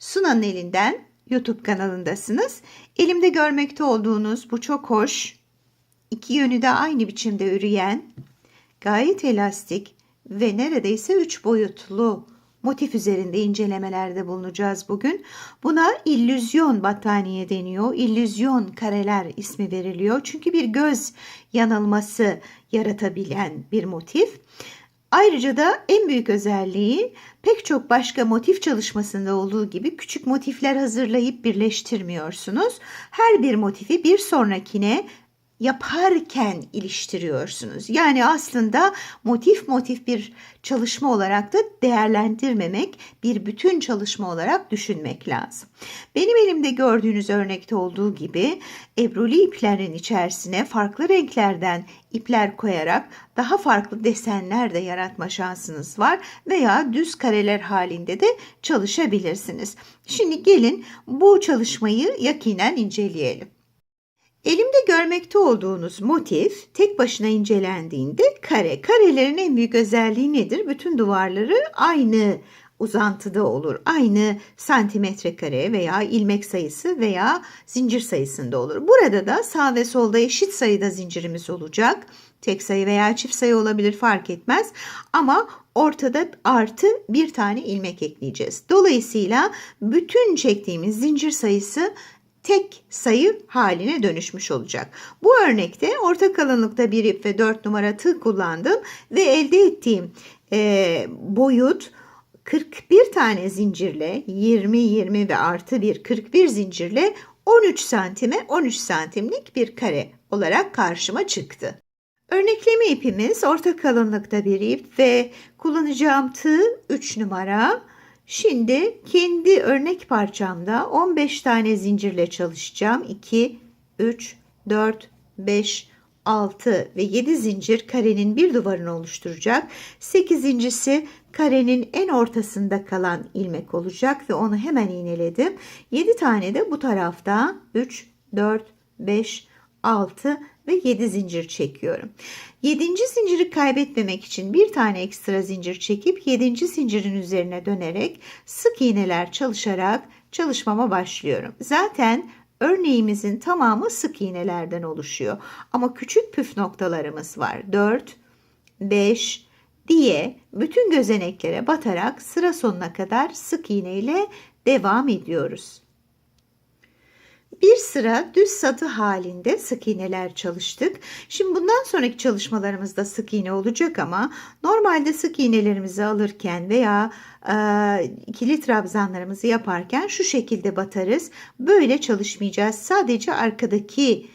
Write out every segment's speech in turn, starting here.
Sunan'ın elinden YouTube kanalındasınız. Elimde görmekte olduğunuz bu çok hoş, iki yönü de aynı biçimde üreyen, gayet elastik ve neredeyse üç boyutlu motif üzerinde incelemelerde bulunacağız bugün. Buna illüzyon battaniye deniyor. İllüzyon kareler ismi veriliyor. Çünkü bir göz yanılması yaratabilen bir motif. Ayrıca da en büyük özelliği pek çok başka motif çalışmasında olduğu gibi küçük motifler hazırlayıp birleştirmiyorsunuz. Her bir motifi bir sonrakine yaparken iliştiriyorsunuz. Yani aslında motif motif bir çalışma olarak da değerlendirmemek, bir bütün çalışma olarak düşünmek lazım. Benim elimde gördüğünüz örnekte olduğu gibi ebruli iplerin içerisine farklı renklerden ipler koyarak daha farklı desenler de yaratma şansınız var veya düz kareler halinde de çalışabilirsiniz. Şimdi gelin bu çalışmayı yakinen inceleyelim. Elimde görmekte olduğunuz motif tek başına incelendiğinde kare. Karelerin en büyük özelliği nedir? Bütün duvarları aynı uzantıda olur. Aynı santimetre kare veya ilmek sayısı veya zincir sayısında olur. Burada da sağ ve solda eşit sayıda zincirimiz olacak. Tek sayı veya çift sayı olabilir fark etmez. Ama ortada artı bir tane ilmek ekleyeceğiz. Dolayısıyla bütün çektiğimiz zincir sayısı tek sayı haline dönüşmüş olacak. Bu örnekte orta kalınlıkta bir ip ve 4 numara tığ kullandım ve elde ettiğim e, boyut 41 tane zincirle 20 20 ve artı bir 41 zincirle 13 santime 13 santimlik bir kare olarak karşıma çıktı. Örnekleme ipimiz orta kalınlıkta bir ip ve kullanacağım tığ 3 numara. Şimdi kendi örnek parçamda 15 tane zincirle çalışacağım. 2, 3, 4, 5, 6 ve 7 zincir karenin bir duvarını oluşturacak. 8.si karenin en ortasında kalan ilmek olacak ve onu hemen iğneledim. 7 tane de bu tarafta 3, 4, 5, 6 ve 7 zincir çekiyorum. 7. zinciri kaybetmemek için bir tane ekstra zincir çekip 7. zincirin üzerine dönerek sık iğneler çalışarak çalışmama başlıyorum. Zaten örneğimizin tamamı sık iğnelerden oluşuyor. Ama küçük püf noktalarımız var. 4, 5 diye bütün gözeneklere batarak sıra sonuna kadar sık iğne ile devam ediyoruz. Bir sıra düz satı halinde sık iğneler çalıştık. Şimdi bundan sonraki çalışmalarımızda sık iğne olacak ama normalde sık iğnelerimizi alırken veya e, ikili trabzanlarımızı yaparken şu şekilde batarız. Böyle çalışmayacağız. Sadece arkadaki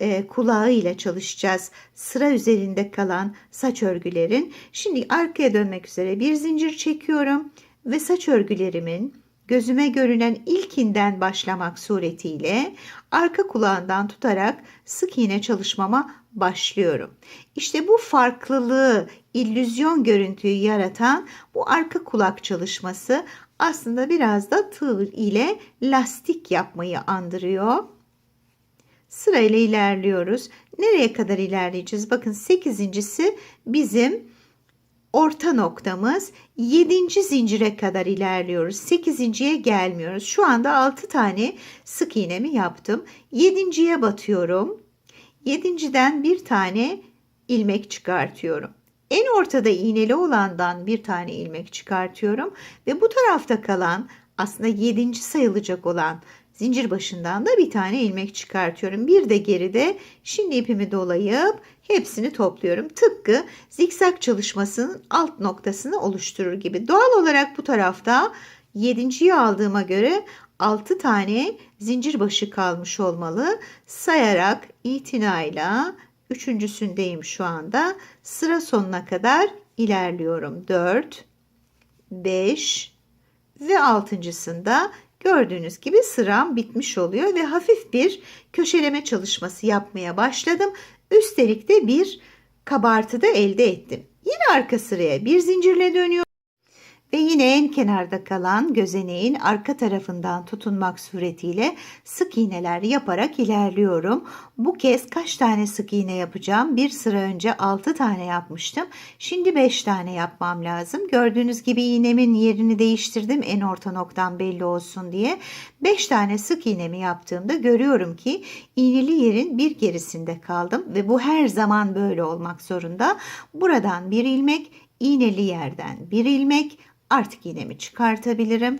e, kulağı ile çalışacağız. Sıra üzerinde kalan saç örgülerin. Şimdi arkaya dönmek üzere bir zincir çekiyorum ve saç örgülerimin gözüme görünen ilkinden başlamak suretiyle arka kulağından tutarak sık iğne çalışmama başlıyorum. İşte bu farklılığı, illüzyon görüntüyü yaratan bu arka kulak çalışması aslında biraz da tığ ile lastik yapmayı andırıyor. Sırayla ilerliyoruz. Nereye kadar ilerleyeceğiz? Bakın 8.si bizim orta noktamız 7. zincire kadar ilerliyoruz. 8.ye gelmiyoruz. Şu anda 6 tane sık iğnemi yaptım. 7.ye batıyorum. 7.den bir tane ilmek çıkartıyorum. En ortada iğneli olandan bir tane ilmek çıkartıyorum ve bu tarafta kalan aslında 7. sayılacak olan zincir başından da bir tane ilmek çıkartıyorum. Bir de geride şimdi ipimi dolayıp hepsini topluyorum. Tıpkı zikzak çalışmasının alt noktasını oluşturur gibi. Doğal olarak bu tarafta 7.yi aldığıma göre 6 tane zincir başı kalmış olmalı. Sayarak itinayla üçüncüsündeyim şu anda. Sıra sonuna kadar ilerliyorum. 4, 5 ve altıncısında Gördüğünüz gibi sıram bitmiş oluyor ve hafif bir köşeleme çalışması yapmaya başladım. Üstelik de bir kabartı da elde ettim. Yine arka sıraya bir zincirle dönüyorum. Ve yine en kenarda kalan gözeneğin arka tarafından tutunmak suretiyle sık iğneler yaparak ilerliyorum. Bu kez kaç tane sık iğne yapacağım? Bir sıra önce 6 tane yapmıştım. Şimdi 5 tane yapmam lazım. Gördüğünüz gibi iğnemin yerini değiştirdim en orta noktam belli olsun diye. 5 tane sık iğnemi yaptığımda görüyorum ki iğneli yerin bir gerisinde kaldım ve bu her zaman böyle olmak zorunda. Buradan bir ilmek, iğneli yerden bir ilmek, artık iğnemi çıkartabilirim.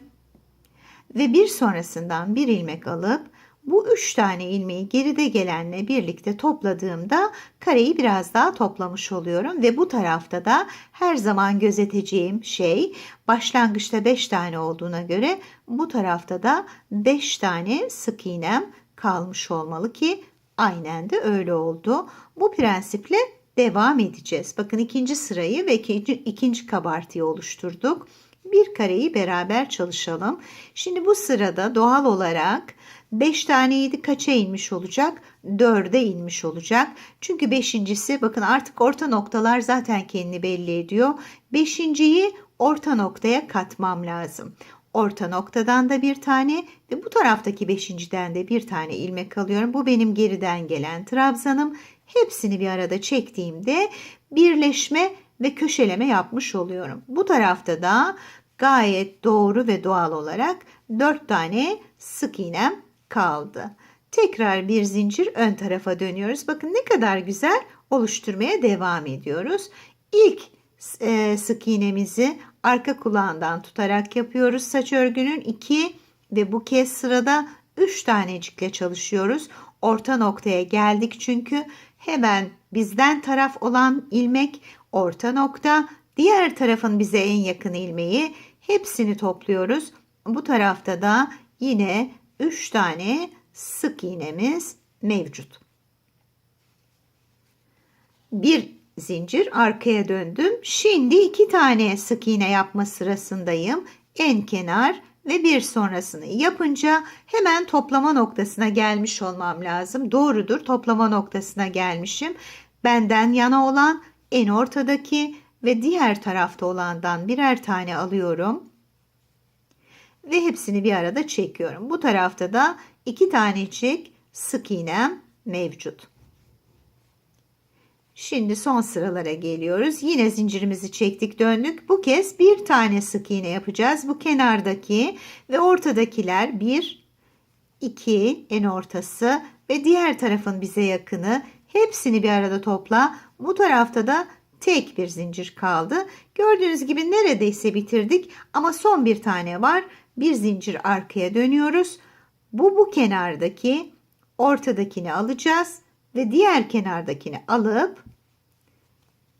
Ve bir sonrasından bir ilmek alıp bu üç tane ilmeği geride gelenle birlikte topladığımda kareyi biraz daha toplamış oluyorum ve bu tarafta da her zaman gözeteceğim şey başlangıçta 5 tane olduğuna göre bu tarafta da 5 tane sık iğnem kalmış olmalı ki aynen de öyle oldu. Bu prensiple devam edeceğiz. Bakın ikinci sırayı ve ikinci, ikinci kabartıyı oluşturduk. Bir kareyi beraber çalışalım. Şimdi bu sırada doğal olarak 5 taneydi kaça inmiş olacak? 4'e inmiş olacak. Çünkü beşincisi bakın artık orta noktalar zaten kendini belli ediyor. Beşinciyi orta noktaya katmam lazım. Orta noktadan da bir tane ve bu taraftaki beşinciden de bir tane ilmek alıyorum. Bu benim geriden gelen trabzanım. Hepsini bir arada çektiğimde birleşme ve köşeleme yapmış oluyorum. Bu tarafta da gayet doğru ve doğal olarak 4 tane sık iğnem kaldı. Tekrar bir zincir ön tarafa dönüyoruz. Bakın ne kadar güzel oluşturmaya devam ediyoruz. İlk e, sık iğnemizi arka kulağından tutarak yapıyoruz. Saç örgünün 2 ve bu kez sırada 3 tanecikle çalışıyoruz. Orta noktaya geldik çünkü hemen bizden taraf olan ilmek orta nokta. Diğer tarafın bize en yakın ilmeği. Hepsini topluyoruz. Bu tarafta da yine 3 tane sık iğnemiz mevcut. Bir zincir arkaya döndüm. Şimdi iki tane sık iğne yapma sırasındayım. En kenar ve bir sonrasını yapınca hemen toplama noktasına gelmiş olmam lazım. Doğrudur toplama noktasına gelmişim. Benden yana olan en ortadaki ve diğer tarafta olandan birer tane alıyorum. Ve hepsini bir arada çekiyorum. Bu tarafta da iki tanecik sık iğnem mevcut. Şimdi son sıralara geliyoruz. Yine zincirimizi çektik döndük. Bu kez bir tane sık iğne yapacağız. Bu kenardaki ve ortadakiler bir, iki en ortası ve diğer tarafın bize yakını. Hepsini bir arada topla. Bu tarafta da tek bir zincir kaldı. Gördüğünüz gibi neredeyse bitirdik ama son bir tane var. Bir zincir arkaya dönüyoruz. Bu bu kenardaki ortadakini alacağız ve diğer kenardakini alıp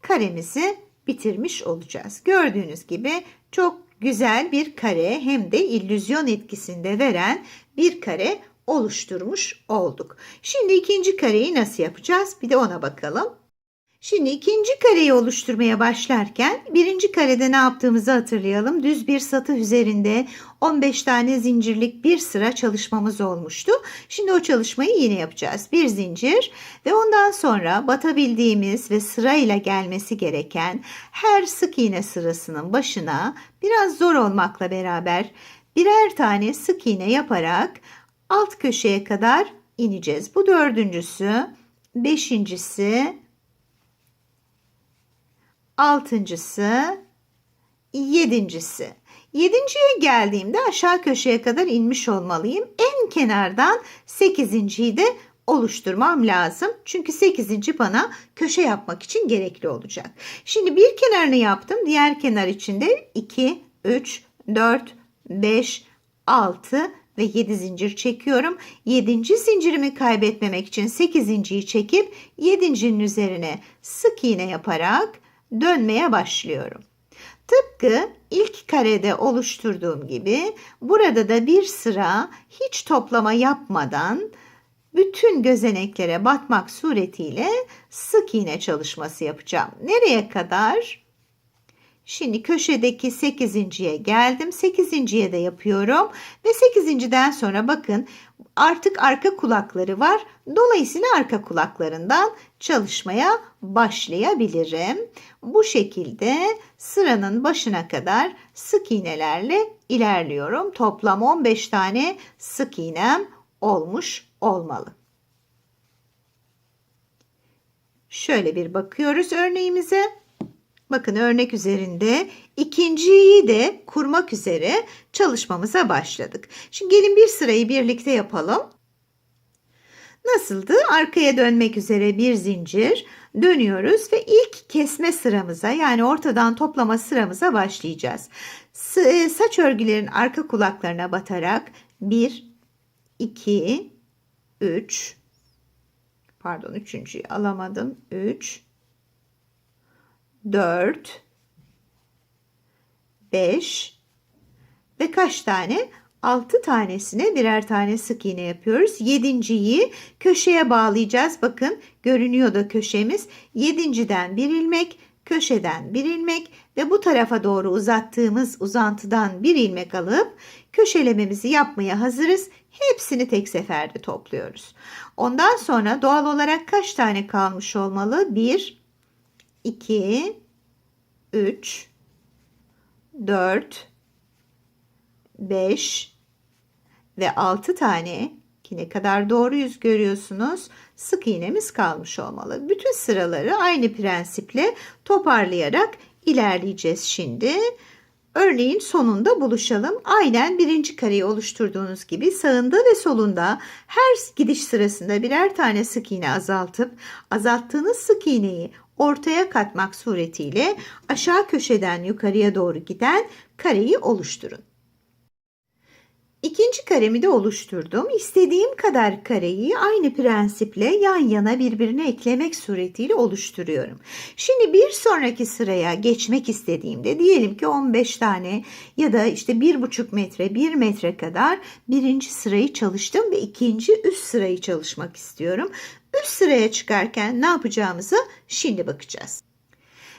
karemizi bitirmiş olacağız. Gördüğünüz gibi çok güzel bir kare hem de illüzyon etkisinde veren bir kare oluşturmuş olduk. Şimdi ikinci kareyi nasıl yapacağız? Bir de ona bakalım. Şimdi ikinci kareyi oluşturmaya başlarken birinci karede ne yaptığımızı hatırlayalım. Düz bir satı üzerinde 15 tane zincirlik bir sıra çalışmamız olmuştu. Şimdi o çalışmayı yine yapacağız. Bir zincir ve ondan sonra batabildiğimiz ve sırayla gelmesi gereken her sık iğne sırasının başına biraz zor olmakla beraber birer tane sık iğne yaparak alt köşeye kadar ineceğiz. Bu dördüncüsü, beşincisi, altıncısı, yedincisi. Yedinciye geldiğimde aşağı köşeye kadar inmiş olmalıyım. En kenardan sekizinciyi de oluşturmam lazım. Çünkü sekizinci bana köşe yapmak için gerekli olacak. Şimdi bir kenarını yaptım. Diğer kenar içinde 2, 3, 4, 5, 6 ve 7 zincir çekiyorum. 7. zincirimi kaybetmemek için 8.yi çekip 7.'nin üzerine sık iğne yaparak dönmeye başlıyorum. Tıpkı ilk karede oluşturduğum gibi burada da bir sıra hiç toplama yapmadan bütün gözeneklere batmak suretiyle sık iğne çalışması yapacağım. Nereye kadar? Şimdi köşedeki 8.ye geldim. 8.ye de yapıyorum. Ve 8.den sonra bakın artık arka kulakları var. Dolayısıyla arka kulaklarından çalışmaya başlayabilirim. Bu şekilde sıranın başına kadar sık iğnelerle ilerliyorum. Toplam 15 tane sık iğnem olmuş olmalı. Şöyle bir bakıyoruz örneğimize. Bakın örnek üzerinde ikinciyi de kurmak üzere çalışmamıza başladık. Şimdi gelin bir sırayı birlikte yapalım. Nasıldı? Arkaya dönmek üzere bir zincir dönüyoruz ve ilk kesme sıramıza yani ortadan toplama sıramıza başlayacağız. S saç örgülerin arka kulaklarına batarak 1, 2, 3, pardon üçüncüyü alamadım. 3, 4, 5 ve kaç tane? 6 tanesine birer tane sık iğne yapıyoruz. Yedinciyi köşeye bağlayacağız. Bakın görünüyor da köşemiz. Yedinciden bir ilmek, köşeden bir ilmek ve bu tarafa doğru uzattığımız uzantıdan bir ilmek alıp köşelememizi yapmaya hazırız. Hepsini tek seferde topluyoruz. Ondan sonra doğal olarak kaç tane kalmış olmalı? 1, 2, 3, 4, 5 ve 6 tane ki ne kadar doğru yüz görüyorsunuz sık iğnemiz kalmış olmalı. Bütün sıraları aynı prensiple toparlayarak ilerleyeceğiz şimdi. Örneğin sonunda buluşalım. Aynen birinci kareyi oluşturduğunuz gibi sağında ve solunda her gidiş sırasında birer tane sık iğne azaltıp azalttığınız sık iğneyi ortaya katmak suretiyle aşağı köşeden yukarıya doğru giden kareyi oluşturun. İkinci karemi de oluşturdum. İstediğim kadar kareyi aynı prensiple yan yana birbirine eklemek suretiyle oluşturuyorum. Şimdi bir sonraki sıraya geçmek istediğimde diyelim ki 15 tane ya da işte 1,5 metre 1 metre kadar birinci sırayı çalıştım ve ikinci üst sırayı çalışmak istiyorum. Üst sıraya çıkarken ne yapacağımızı şimdi bakacağız.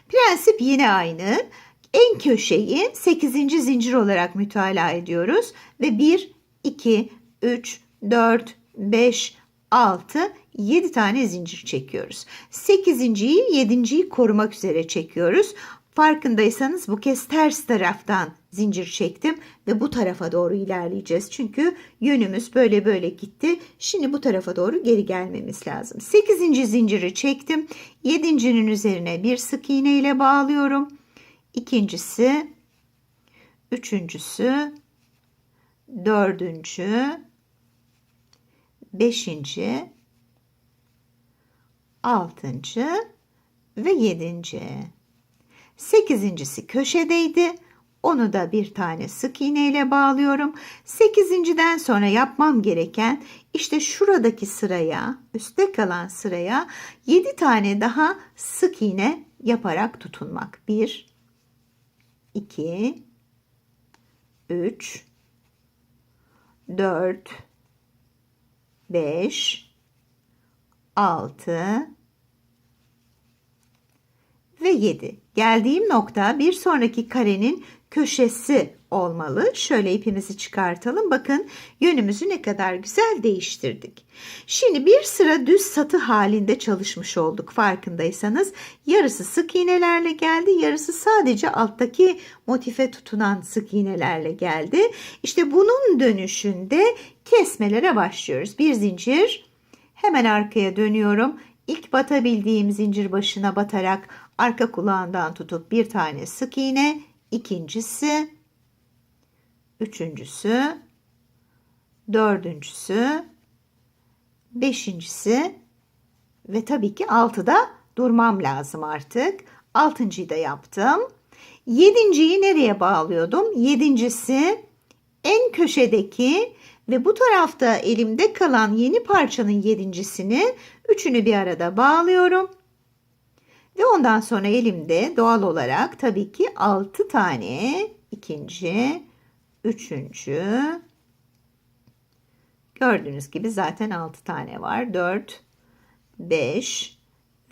Prensip yine aynı. En köşeyi 8. zincir olarak mütalaa ediyoruz ve 1, 2, 3, 4, 5, 6, 7 tane zincir çekiyoruz. 8.yi 7.yi korumak üzere çekiyoruz. Farkındaysanız bu kez ters taraftan zincir çektim ve bu tarafa doğru ilerleyeceğiz. Çünkü yönümüz böyle böyle gitti. Şimdi bu tarafa doğru geri gelmemiz lazım. 8. zinciri çektim. 7.'nin üzerine bir sık iğne ile bağlıyorum. İkincisi, üçüncüsü, dördüncü, beşinci, altıncı ve yedinci. Sekizincisi köşedeydi. Onu da bir tane sık iğne ile bağlıyorum. Sekizinciden sonra yapmam gereken işte şuradaki sıraya, üstte kalan sıraya yedi tane daha sık iğne yaparak tutunmak. Bir, 2 3 4 5 6 ve 7. Geldiğim nokta bir sonraki karenin köşesi olmalı. Şöyle ipimizi çıkartalım. Bakın yönümüzü ne kadar güzel değiştirdik. Şimdi bir sıra düz satı halinde çalışmış olduk farkındaysanız. Yarısı sık iğnelerle geldi. Yarısı sadece alttaki motife tutunan sık iğnelerle geldi. İşte bunun dönüşünde kesmelere başlıyoruz. Bir zincir hemen arkaya dönüyorum. İlk batabildiğim zincir başına batarak arka kulağından tutup bir tane sık iğne, ikincisi üçüncüsü, dördüncüsü, beşincisi ve tabii ki altıda durmam lazım artık. Altıncıyı da yaptım. Yedinciyi nereye bağlıyordum? Yedincisi en köşedeki ve bu tarafta elimde kalan yeni parçanın yedincisini üçünü bir arada bağlıyorum. Ve ondan sonra elimde doğal olarak tabii ki 6 tane ikinci, üçüncü. Gördüğünüz gibi zaten 6 tane var. 4, 5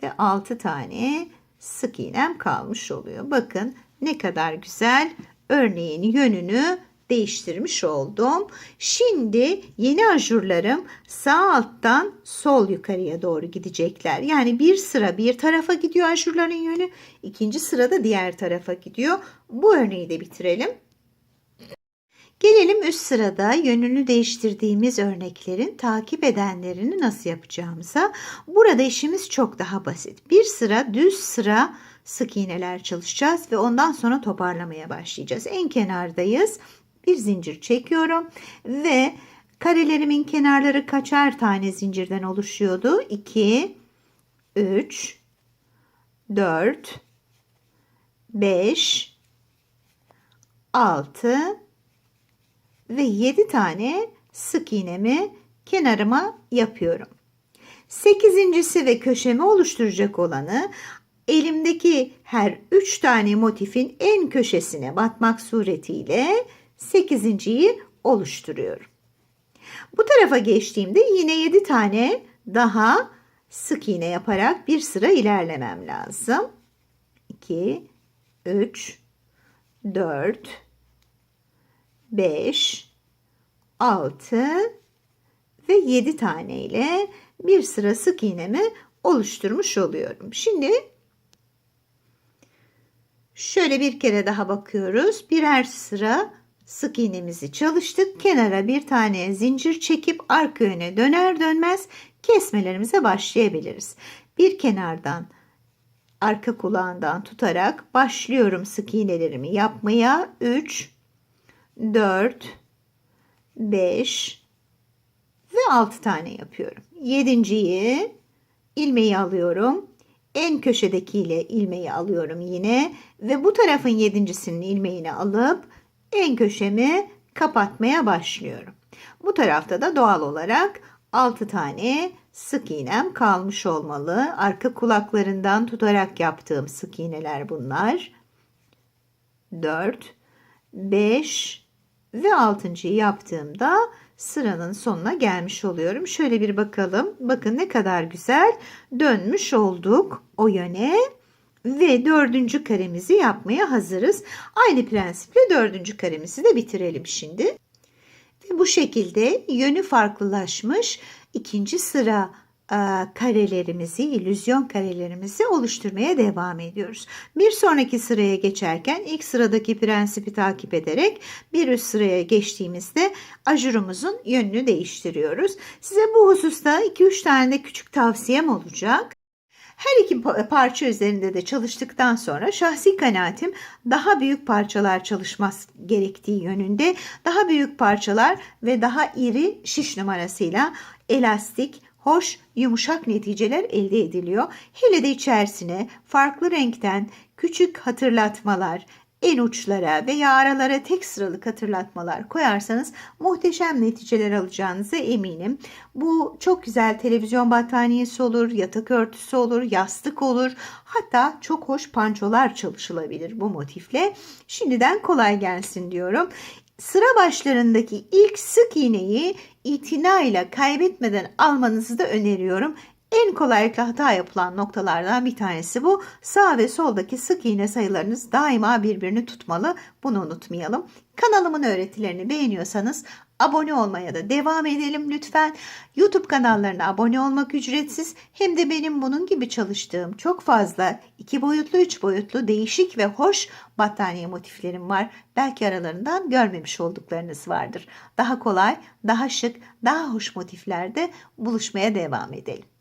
ve 6 tane sık iğnem kalmış oluyor. Bakın ne kadar güzel örneğin yönünü değiştirmiş oldum. Şimdi yeni ajurlarım sağ alttan sol yukarıya doğru gidecekler. Yani bir sıra bir tarafa gidiyor ajurların yönü, ikinci sırada diğer tarafa gidiyor. Bu örneği de bitirelim. Gelelim üst sırada yönünü değiştirdiğimiz örneklerin takip edenlerini nasıl yapacağımıza. Burada işimiz çok daha basit. Bir sıra düz sıra sık iğneler çalışacağız ve ondan sonra toparlamaya başlayacağız. En kenardayız. Bir zincir çekiyorum ve karelerimin kenarları kaçar tane zincirden oluşuyordu? 2 3 4 5 6 ve 7 tane sık iğnemi kenarıma yapıyorum. Sekizincisi ve köşemi oluşturacak olanı elimdeki her 3 tane motifin en köşesine batmak suretiyle 8.yi oluşturuyorum. Bu tarafa geçtiğimde yine 7 tane daha sık iğne yaparak bir sıra ilerlemem lazım. 2 3 4 5 6 ve 7 tane ile bir sıra sık iğnemi oluşturmuş oluyorum. Şimdi şöyle bir kere daha bakıyoruz. Birer sıra sık iğnemizi çalıştık. Kenara bir tane zincir çekip arka yöne döner dönmez kesmelerimize başlayabiliriz. Bir kenardan arka kulağından tutarak başlıyorum sık iğnelerimi yapmaya. 3 4 5 ve 6 tane yapıyorum. Yedinciyi ilmeği alıyorum. En köşedeki ile ilmeği alıyorum yine ve bu tarafın yedincisinin ilmeğini alıp en köşemi kapatmaya başlıyorum. Bu tarafta da doğal olarak 6 tane sık iğnem kalmış olmalı. Arka kulaklarından tutarak yaptığım sık iğneler bunlar. 4 5 ve 6.yı yaptığımda sıranın sonuna gelmiş oluyorum. Şöyle bir bakalım. Bakın ne kadar güzel dönmüş olduk o yöne ve dördüncü karemizi yapmaya hazırız. Aynı prensiple dördüncü karemizi de bitirelim şimdi. Ve bu şekilde yönü farklılaşmış ikinci sıra e, karelerimizi, illüzyon karelerimizi oluşturmaya devam ediyoruz. Bir sonraki sıraya geçerken ilk sıradaki prensibi takip ederek bir üst sıraya geçtiğimizde ajurumuzun yönünü değiştiriyoruz. Size bu hususta 2-3 tane de küçük tavsiyem olacak. Her iki parça üzerinde de çalıştıktan sonra şahsi kanaatim daha büyük parçalar çalışmaz gerektiği yönünde. Daha büyük parçalar ve daha iri şiş numarasıyla elastik, hoş, yumuşak neticeler elde ediliyor. Hele de içerisine farklı renkten küçük hatırlatmalar, en uçlara veya aralara tek sıralık hatırlatmalar koyarsanız muhteşem neticeler alacağınıza eminim. Bu çok güzel televizyon battaniyesi olur, yatak örtüsü olur, yastık olur. Hatta çok hoş pançolar çalışılabilir bu motifle. Şimdiden kolay gelsin diyorum. Sıra başlarındaki ilk sık iğneyi itinayla kaybetmeden almanızı da öneriyorum. En kolaylıkla hata yapılan noktalardan bir tanesi bu. Sağ ve soldaki sık iğne sayılarınız daima birbirini tutmalı. Bunu unutmayalım. Kanalımın öğretilerini beğeniyorsanız abone olmaya da devam edelim lütfen. YouTube kanallarına abone olmak ücretsiz. Hem de benim bunun gibi çalıştığım çok fazla iki boyutlu, üç boyutlu değişik ve hoş battaniye motiflerim var. Belki aralarından görmemiş olduklarınız vardır. Daha kolay, daha şık, daha hoş motiflerde buluşmaya devam edelim.